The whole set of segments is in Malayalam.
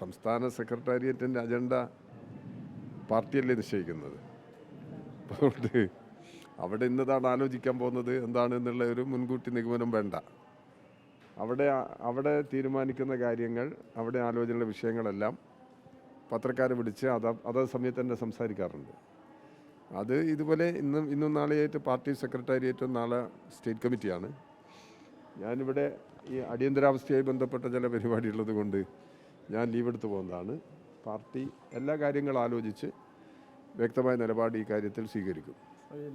സംസ്ഥാന സെക്രട്ടേറിയറ്റിന്റെ അജണ്ട പാർട്ടിയല്ലേ നിശ്ചയിക്കുന്നത്? അതുകൊണ്ട് അവിടെ ഇന്നതാണ് ആലോചിക്കാൻ പോകുന്നത് എന്താണ് എന്നുള്ള ഒരു മുൻകൂട്ടി നിഗമനം വേണ്ട. അവിടെ അവിടെ തീരുമാനിക്കുന്ന കാര്യങ്ങൾ അവിടെ ആലോചനയുള്ള വിഷയങ്ങളെല്ലാം പത്രക്കാരെ വിളിച്ച് അത് അതത് സമയത്ത് തന്നെ സംസാരിക്കാറുണ്ട്. അത് ഇതുപോലെ ഇന്നും ഇന്നും നാളെയായിട്ട് പാർട്ടി സെക്രട്ടേറിയറ്റും നാളെ സ്റ്റേറ്റ് കമ്മിറ്റിയാണ്. ഞാനിവിടെ ഈ അടിയന്തരാവസ്ഥയായി ബന്ധപ്പെട്ട ചില പരിപാടി ഉള്ളത് കൊണ്ട് ഞാൻ ലീവെടുത്ത് പോകുന്നതാണ്. പാർട്ടി എല്ലാ കാര്യങ്ങളും ആലോചിച്ച് വ്യക്തമായ നിലപാട് ഈ കാര്യത്തിൽ സ്വീകരിക്കും.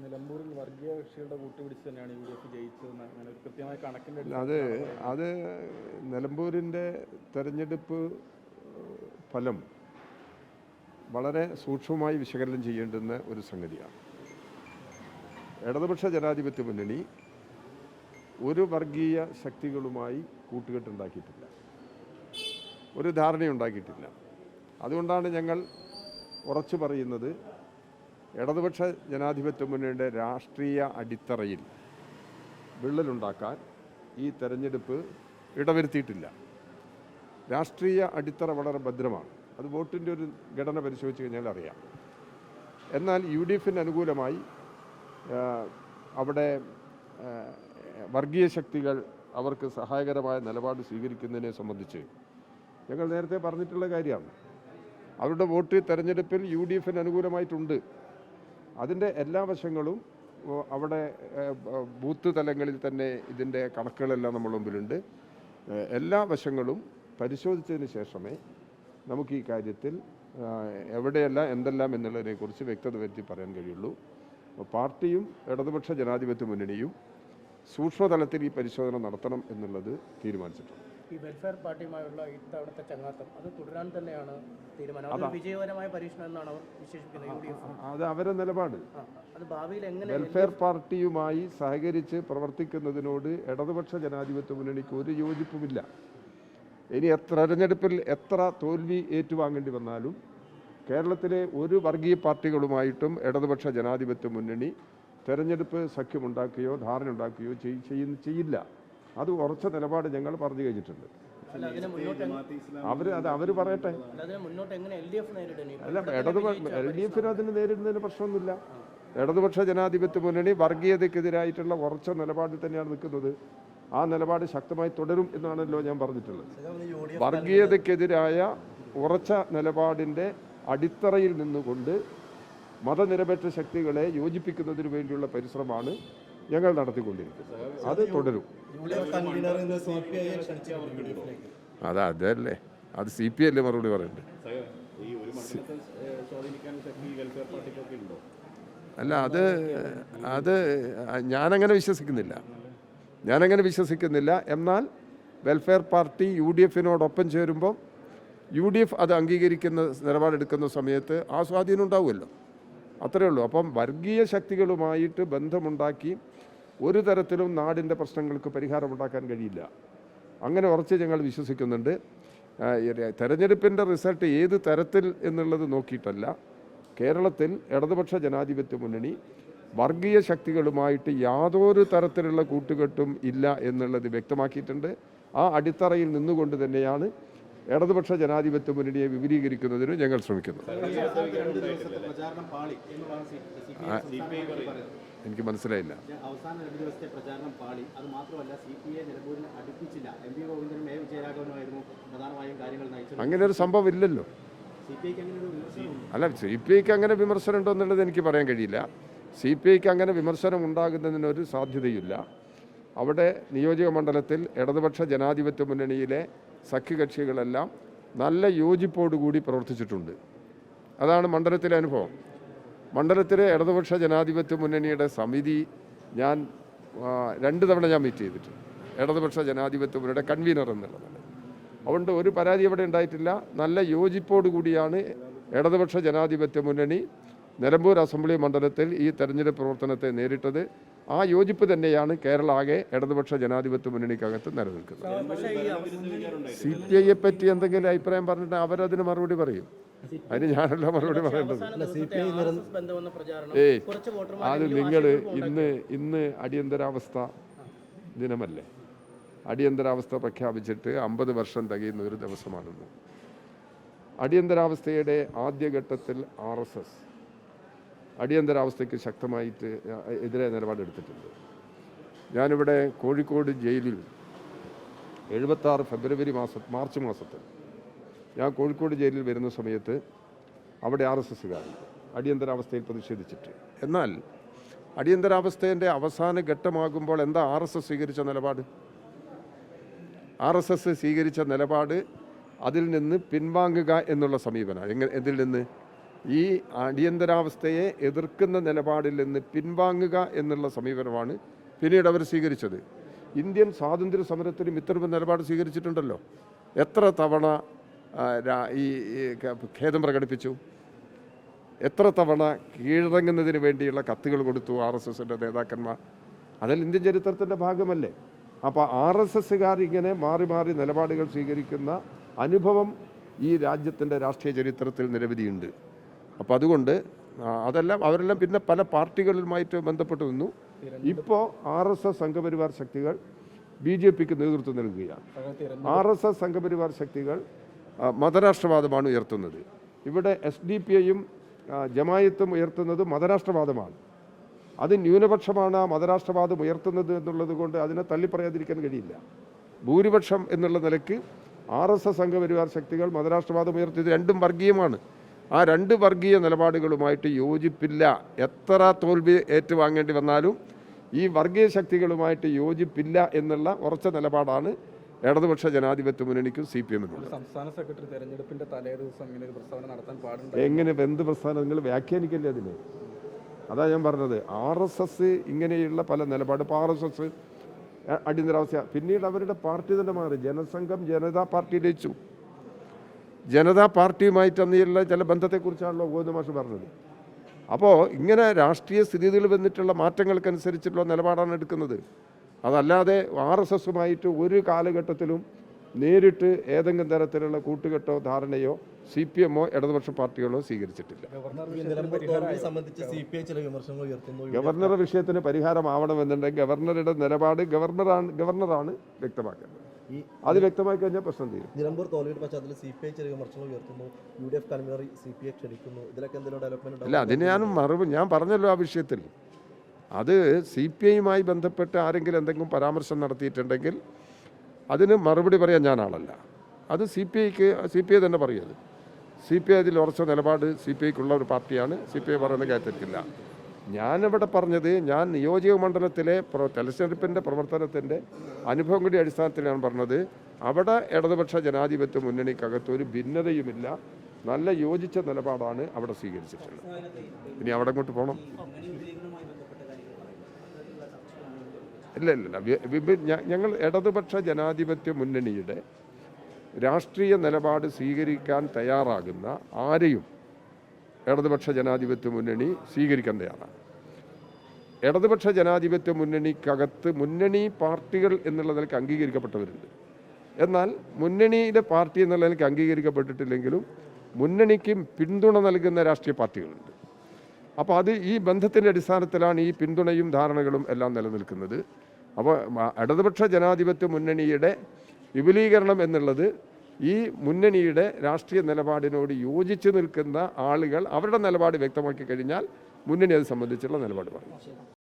നിലമ്പൂരിൽ വർഗീയ കക്ഷികളുടെ കൂട്ടുപിടിച്ച് തന്നെയാണ് യു ഡി എഫ് ജയിച്ചതെന്ന് അങ്ങനെ ഒരു കൃത്യമായ കണക്കിന്റെ അത് അത് നിലമ്പൂരിന്റെ തെരഞ്ഞെടുപ്പ് ഫലം വളരെ സൂക്ഷ്മമായി വിശകലനം ചെയ്യേണ്ടുന്ന ഒരു സംഗതിയാണ്. ഇടതുപക്ഷ ജനാധിപത്യ മുന്നണി ഒരു വർഗീയ ശക്തികളുമായി കൂട്ടുകെട്ടുണ്ടാക്കിയിട്ടില്ല ഒരു ധാരണയുണ്ടാക്കിയിട്ടില്ല അതുകൊണ്ടാണ് ഞങ്ങൾ ഉറച്ചു പറയുന്നത് ഇടതുപക്ഷ ജനാധിപത്യ മുന്നണിയുടെ രാഷ്ട്രീയ അടിത്തറയിൽ വിള്ളലുണ്ടാക്കാൻ ഈ തെരഞ്ഞെടുപ്പ് ഇടവരുത്തിയിട്ടില്ല. രാഷ്ട്രീയ അടിത്തറ വളരെ ഭദ്രമാണ്. അത് വോട്ടിന്റെ ഒരു ഘടന പരിശോധിച്ച് കഴിഞ്ഞാൽ അറിയാം. എന്നാൽ യു ഡി എഫിന് അനുകൂലമായി അവിടെ വർഗീയ ശക്തികൾ അവർക്ക് സഹായകരമായ നിലപാട് സ്വീകരിക്കുന്നതിനെ സംബന്ധിച്ച് ഞങ്ങൾ നേരത്തെ പറഞ്ഞിട്ടുള്ള കാര്യമാണ്. അവരുടെ വോട്ട് തെരഞ്ഞെടുപ്പിൽ യു ഡി എഫിന് അനുകൂലമായിട്ടുണ്ട്. അതിന്റെ എല്ലാ വശങ്ങളും അവിടെ ബൂത്ത് തലങ്ങളിൽ തന്നെ ഇതിന്റെ കണക്കുകളെല്ലാം നമ്മുടെ മുമ്പിലുണ്ട്. എല്ലാ വശങ്ങളും പരിശോധിച്ചതിന് ശേഷമേ നമുക്ക് ഈ കാര്യത്തിൽ എവിടെയല്ല എന്തെല്ലാം എന്നുള്ളതിനെക്കുറിച്ച് വ്യക്തത വരുത്തി പറയാൻ കഴിയുള്ളൂ. പാർട്ടിയും ഇടതുപക്ഷ ജനാധിപത്യ മുന്നണിയും സൂക്ഷ്മതലത്തിൽ ഈ പരിശോധന നടത്തണം എന്നുള്ളത് തീരുമാനിച്ചിട്ടുണ്ട്. ഈ വെൽഫെയർ പാർട്ടിയുമായുള്ള ഇത്തവണത്തെ ചങ്ങാത്തം അത് തുടരാൻ തന്നെയാണ് തീരുമാനം. വിജയകരമായ പരീക്ഷണം എന്നാണ് അവർ വിശേഷിപ്പിക്കുന്നത് അത് അവരുടെ നിലപാട്. അത് ഭാവിയിൽ എങ്ങനെ വെൽഫെയർ പാർട്ടിയുമായി സഹകരിച്ച് പ്രവർത്തിക്കുന്നതിനോട് ഇടതുപക്ഷ ജനാധിപത്യ മുന്നണിക്ക് ഒരു യോജിപ്പുമില്ല. ഇനി എത്ര തെരഞ്ഞെടുപ്പിൽ എത്ര തോൽവി ഏറ്റുവാങ്ങേണ്ടി വന്നാലും കേരളത്തിലെ ഒരു വർഗീയ പാർട്ടികളുമായിട്ടും ഇടതുപക്ഷ ജനാധിപത്യ മുന്നണി തെരഞ്ഞെടുപ്പ് സഖ്യമുണ്ടാക്കുകയോ ധാരണ ഉണ്ടാക്കുകയോ ചെയ്യുന്ന ചെയ്യില്ല. അത് ഉറച്ച നിലപാട് ഞങ്ങൾ പറഞ്ഞു കഴിഞ്ഞിട്ടുണ്ട്. അവർ അത് അവർ പറയട്ടെ. അല്ല ഇടതു എൽ ഡി എഫിന് അതിന് നേരിടുന്നതിന് പ്രശ്നമൊന്നുമില്ല. ഇടതുപക്ഷ ജനാധിപത്യ മുന്നണി വർഗീയതയ്ക്കെതിരായിട്ടുള്ള ഉറച്ച നിലപാടിൽ തന്നെയാണ് നിൽക്കുന്നത്. ആ നിലപാട് ശക്തമായി തുടരും എന്നാണല്ലോ ഞാൻ പറഞ്ഞിട്ടുള്ളത്. വർഗീയതയ്ക്കെതിരായ ഉറച്ച നിലപാടിന്റെ അടിത്തറയിൽ നിന്നുകൊണ്ട് മതനിരപേക്ഷ ശക്തികളെ യോജിപ്പിക്കുന്നതിന് വേണ്ടിയുള്ള പരിശ്രമമാണ് ഞങ്ങൾ നടത്തിക്കൊണ്ടിരിക്കുന്നത്. അത് തുടരും. അത് അതല്ലേ? അത് സി പി അല്ലേ മറുപടി പറയണ്ടേ? ഈ ഒരു മണ്ഡലത്തെ സ്വാധീനിക്കാൻ ശക്തി വെൽഫെയർ പാർട്ടിക്കൊക്കെ ഉണ്ടോ? അല്ല അത് അത് ഞാനങ്ങനെ വിശ്വസിക്കുന്നില്ല. ഞാനങ്ങനെ വിശ്വസിക്കുന്നില്ല. എന്നാൽ വെൽഫെയർ പാർട്ടി യു ഡി എഫിനോടൊപ്പം ചേരുമ്പോൾ യു ഡി എഫ് അത് അംഗീകരിക്കുന്ന നിലപാടെടുക്കുന്ന സമയത്ത് ആ സ്വാധീനം ഉണ്ടാവുമല്ലോ. അത്രയേ ഉള്ളൂ. അപ്പം വർഗീയ ശക്തികളുമായിട്ട് ബന്ധമുണ്ടാക്കി ഒരു തരത്തിലും നാടിന്റെ പ്രശ്നങ്ങൾക്ക് പരിഹാരം ഉണ്ടാക്കാൻ കഴിയില്ല. അങ്ങനെ ഉറച്ച് ഞങ്ങൾ വിശ്വസിക്കുന്നുണ്ട്. തെരഞ്ഞെടുപ്പിന്റെ റിസൾട്ട് ഏത് തരത്തിൽ എന്നുള്ളത് നോക്കിയിട്ടല്ല. കേരളത്തിൽ ഇടതുപക്ഷ ജനാധിപത്യ മുന്നണി വർഗീയ ശക്തികളുമായിട്ട് യാതൊരു തരത്തിലുള്ള കൂട്ടുകെട്ടും ഇല്ല എന്നുള്ളത് വ്യക്തമാക്കിയിട്ടുണ്ട്. ആ അടിത്തറയിൽ നിന്നുകൊണ്ട് തന്നെയാണ് ഇടതുപക്ഷ ജനാധിപത്യ മുന്നണിയെ വിപുലീകരിക്കുന്നതിന് ഞങ്ങൾ ശ്രമിക്കുന്നു. എനിക്ക് മനസ്സിലായില്ല. അവസാന രണ്ട് ദിവസത്തെ പ്രചാരണം പാളി അത് മാത്രമല്ല പ്രധാനമായും കാര്യങ്ങൾ അങ്ങനെ ഒരു സംഭവം ഇല്ലല്ലോ. അല്ല സി പി ഐക്ക് അങ്ങനെ വിമർശനം ഉണ്ടോ എന്നുള്ളത് എനിക്ക് പറയാൻ കഴിയില്ല. സി പി ഐക്ക് അങ്ങനെ വിമർശനം ഉണ്ടാകുന്നതിനൊരു സാധ്യതയില്ല. അവിടെ നിയോജക മണ്ഡലത്തിൽ ഇടതുപക്ഷ ജനാധിപത്യ മുന്നണിയിലെ സഖ്യകക്ഷികളെല്ലാം നല്ല യോജിപ്പോടുകൂടി പ്രവർത്തിച്ചിട്ടുണ്ട്. അതാണ് മണ്ഡലത്തിലെ അനുഭവം. മണ്ഡലത്തിലെ ഇടതുപക്ഷ ജനാധിപത്യ മുന്നണിയുടെ സമിതി ഞാൻ രണ്ട് തവണ ഞാൻ മീറ്റ് ചെയ്തിട്ടുണ്ട് ഇടതുപക്ഷ ജനാധിപത്യ മുന്നണിയുടെ കൺവീനർ എന്നുള്ളത്. അതുകൊണ്ട് ഒരു പരാതി അവിടെ ഉണ്ടായിട്ടില്ല. നല്ല യോജിപ്പോടു കൂടിയാണ് ഇടതുപക്ഷ ജനാധിപത്യ മുന്നണി നിലമ്പൂർ അസംബ്ലി മണ്ഡലത്തിൽ ഈ തെരഞ്ഞെടുപ്പ് പ്രവർത്തനത്തെ നേരിട്ടത്. ആ യോജിപ്പ് തന്നെയാണ് കേരള ആകെ ഇടതുപക്ഷ ജനാധിപത്യ മുന്നണിക്കകത്ത് നിലനിൽക്കുന്നത്. സി പി ഐയെ പറ്റി എന്തെങ്കിലും അഭിപ്രായം പറഞ്ഞിട്ട് അവരതിന് മറുപടി പറയും. അതിന് ഞാനല്ല മറുപടി പറയേണ്ടത്. ഏ ഏയ് അത് നിങ്ങൾ ഇന്ന് ഇന്ന് അടിയന്തരാവസ്ഥ ദിനമല്ലേ? അടിയന്തരാവസ്ഥ പ്രഖ്യാപിച്ചിട്ട് അമ്പത് വർഷം തികയുന്ന ഒരു ദിവസമാണെന്ന് അടിയന്തരാവസ്ഥയുടെ ആദ്യഘട്ടത്തിൽ ആർ എസ് എസ് അടിയന്തരാവസ്ഥയ്ക്ക് ശക്തമായിട്ട് എതിരെ നിലപാടെടുത്തിട്ടുണ്ട്. ഞാനിവിടെ കോഴിക്കോട് ജയിലിൽ എഴുപത്താറ് ഫെബ്രുവരി മാസ മാർച്ച് മാസത്തിൽ ഞാൻ കോഴിക്കോട് ജയിലിൽ വരുന്ന സമയത്ത് അവിടെ ആർ എസ് എസ്സുകാർ അടിയന്തരാവസ്ഥയിൽ പ്രതിഷേധിച്ചിട്ട്. എന്നാൽ അടിയന്തരാവസ്ഥേന്റെ അവസാന ഘട്ടമാകുമ്പോൾ എന്താ ആർ എസ് എസ് സ്വീകരിച്ച നിലപാട്? ആർ എസ് എസ് സ്വീകരിച്ച നിലപാട് അതിൽ നിന്ന് പിൻവാങ്ങുക എന്നുള്ള സമീപനം. എങ്ങനെ ഇതിൽ നിന്ന്? ഈ അടിയന്തരാവസ്ഥയെ എതിർക്കുന്ന നിലപാടിൽ നിന്ന് പിൻവാങ്ങുക എന്നുള്ള സമീപനമാണ് പിന്നീട് അവർ സ്വീകരിച്ചത്. ഇന്ത്യൻ സ്വാതന്ത്ര്യ സമരത്തിലും ഇത്തരം നിലപാട് സ്വീകരിച്ചിട്ടുണ്ടല്ലോ. എത്ര തവണ ഈ ഖേദം പ്രകടിപ്പിച്ചു? എത്ര തവണ കീഴടങ്ങുന്നതിന് വേണ്ടിയുള്ള കത്തുകൾ കൊടുത്തു ആർ എസ് എസിന്റെ നേതാക്കന്മാർ? അതിൽ ഇന്ത്യൻ ചരിത്രത്തിന്റെ ഭാഗമല്ലേ? അപ്പോൾ ആർ എസ് എസ്സുകാർ ഇങ്ങനെ മാറി മാറി നിലപാടുകൾ സ്വീകരിക്കുന്ന അനുഭവം ഈ രാജ്യത്തിന്റെ രാഷ്ട്രീയ ചരിത്രത്തിൽ നിരവധിയുണ്ട്. അപ്പോൾ അതുകൊണ്ട് അതെല്ലാം അവരെല്ലാം പിന്നെ പല പാർട്ടികളുമായിട്ട് ബന്ധപ്പെട്ട് നിന്നു. ഇപ്പോൾ ആർ എസ് എസ് സംഘപരിവാർ ശക്തികൾ ബി ജെ പിക്ക് നേതൃത്വം നൽകുകയാണ്. ആർ എസ് എസ് സംഘപരിവാർ ശക്തികൾ മതരാഷ്ട്രവാദമാണ് ഉയർത്തുന്നത്. ഇവിടെ എസ് ഡി പി ഐയും ജമായത്തും ഉയർത്തുന്നത് മതരാഷ്ട്രവാദമാണ്. അത് ന്യൂനപക്ഷമാണ് ആ മതരാഷ്ട്രവാദം ഉയർത്തുന്നത് എന്നുള്ളത് കൊണ്ട് അതിനെ തള്ളിപ്പറയാതിരിക്കാൻ കഴിയില്ല. ഭൂരിപക്ഷം എന്നുള്ള നിലയ്ക്ക് ആർ എസ് എസ് സംഘപരിവാർ ശക്തികൾ മതരാഷ്ട്രവാദം ഉയർത്തിയത് രണ്ടും വർഗീയമാണ്. ആ രണ്ട് വർഗീയ നിലപാടുകളുമായിട്ട് യോജിപ്പില്ല. എത്ര തോൽവി ഏറ്റുവാങ്ങേണ്ടി വന്നാലും ഈ വർഗീയ ശക്തികളുമായിട്ട് യോജിപ്പില്ല എന്നുള്ള ഉറച്ച നിലപാടാണ് ഇടതുപക്ഷ ജനാധിപത്യ മുന്നണിക്കും സി പി എമ്മിനും സംസ്ഥാന സെക്രട്ടറി തെരഞ്ഞെടുപ്പിന്റെ തലേ ദിവസം ഇങ്ങനെ ഒരു പ്രസ്താവന നടത്താൻ പാടുണ്ട് എങ്ങനെ എന്ത് പ്രസ്ഥാനം നിങ്ങൾ വ്യാഖ്യാനിക്കല്ലേ അതിന്? അതാ ഞാൻ പറഞ്ഞത്. ആർ എസ് എസ് ഇങ്ങനെയുള്ള പല നിലപാട്. ഇപ്പോൾ ആർ എസ് എസ് അടിയന്തരാവസ്ഥ പിന്നീട് അവരുടെ പാർട്ടി തന്നെ മാറി. ജനസംഘം ജനതാ പാർട്ടി ലയിച്ചു ജനതാ പാർട്ടിയുമായിട്ട് തന്നെയുള്ള ചില ബന്ധത്തെക്കുറിച്ചാണല്ലോ ഗോവിന്ദ മാഷ് പറഞ്ഞത്. അപ്പോൾ ഇങ്ങനെ രാഷ്ട്രീയ സ്ഥിതിയിൽ വന്നിട്ടുള്ള മാറ്റങ്ങൾക്കനുസരിച്ചുള്ള നിലപാടാണ് എടുക്കുന്നത്. അതല്ലാതെ ആർ എസ് എസുമായിട്ട് ഒരു കാലഘട്ടത്തിലും നേരിട്ട് ഏതെങ്കിലും തരത്തിലുള്ള കൂട്ടുകെട്ടോ ധാരണയോ സി പി എമ്മോ ഇടതുപക്ഷ പാർട്ടികളോ സ്വീകരിച്ചിട്ടില്ല. ഗവർണറുടെ വിഷയത്തിന് പരിഹാരമാവണമെന്നുണ്ടെങ്കിൽ ഗവർണറുടെ നിലപാട് ഗവർണറാണ് ഗവർണറാണ് വ്യക്തമാക്കേണ്ടത്. ഈ അത് വ്യക്തമായി കഴിഞ്ഞാൽ പ്രശ്നം തീരും. നിലമ്പൂർ തോൽവിയുടെ പശ്ചാത്തലത്തിൽ സി പി ഐ ചെറിയ വിമർശനങ്ങൾ ഉയർത്തുന്നു. U D F convener C P I ക്ഷണിക്കുന്നു. ഇതിലൊക്കെ എന്തെങ്കിലും ഡെവലപ്മെന്റ് അല്ല അതിന് ഞാനും മറുപടി ഞാൻ പറഞ്ഞല്ലോ ആ വിഷയത്തിൽ. അത് സി പി ഐയുമായി ബന്ധപ്പെട്ട് ആരെങ്കിലും എന്തെങ്കിലും പരാമർശം നടത്തിയിട്ടുണ്ടെങ്കിൽ അതിന് മറുപടി പറയാൻ ഞാൻ ആളല്ല. അത് സി പി ഐക്ക് സി പി ഐ തന്നെ പറയുന്നത് സി പി ഐ അതിൽ ഉറച്ച നിലപാട് സി പി ഐക്കുള്ള ഒരു പാർട്ടിയാണ്. സി പി ഐ പറയുന്ന കാര്യത്തില്ല ഞാനിവിടെ പറഞ്ഞത് ഞാൻ നിയോജക മണ്ഡലത്തിലെ തെരഞ്ഞെടുപ്പിന്റെ പ്രവർത്തനത്തിന്റെ അനുഭവം കൂടി അടിസ്ഥാനത്തിലാണ് പറഞ്ഞത് അവിടെ ഇടതുപക്ഷ ജനാധിപത്യ മുന്നണിക്കകത്ത് ഒരു ഭിന്നതയുമില്ല. നല്ല യോജിച്ച നിലപാടാണ് അവിടെ സ്വീകരിച്ചിട്ടുള്ളത്. ഇനി അവിടെ അങ്ങോട്ട് പോകണം ഇല്ല ഇല്ല ഞങ്ങൾ ഇടതുപക്ഷ ജനാധിപത്യ മുന്നണിയുടെ രാഷ്ട്രീയ നിലപാട് സ്വീകരിക്കാൻ തയ്യാറാകുന്ന ആരെയും ഇടതുപക്ഷ ജനാധിപത്യ മുന്നണി സ്വീകരിക്കേണ്ടതാണ് ഇടതുപക്ഷ ജനാധിപത്യ മുന്നണിക്കകത്ത് മുന്നണി പാർട്ടികൾ എന്നുള്ള നിലയ്ക്ക് അംഗീകരിക്കപ്പെട്ടവരുണ്ട്. എന്നാൽ മുന്നണിയുടെ പാർട്ടി എന്നുള്ള നിലയ്ക്ക് അംഗീകരിക്കപ്പെട്ടിട്ടില്ലെങ്കിലും മുന്നണിക്കും പിന്തുണ നൽകുന്ന രാഷ്ട്രീയ പാർട്ടികളുണ്ട്. അപ്പോൾ അത് ഈ ബന്ധത്തിന്റെ അടിസ്ഥാനത്തിലാണ് ഈ പിന്തുണയും ധാരണകളും എല്ലാം നിലനിൽക്കുന്നത്. അപ്പോൾ ഇടതുപക്ഷ ജനാധിപത്യ മുന്നണിയുടെ വിപുലീകരണം എന്നുള്ളത് ഈ മുന്നണിയുടെ രാഷ്ട്രീയ നിലപാടിനോട് യോജിച്ച് നിൽക്കുന്ന ആളുകൾ അവരുടെ നിലപാട് വ്യക്തമാക്കി കഴിഞ്ഞാൽ മുന്നണി അത് സംബന്ധിച്ചുള്ള നിലപാട് പറയും.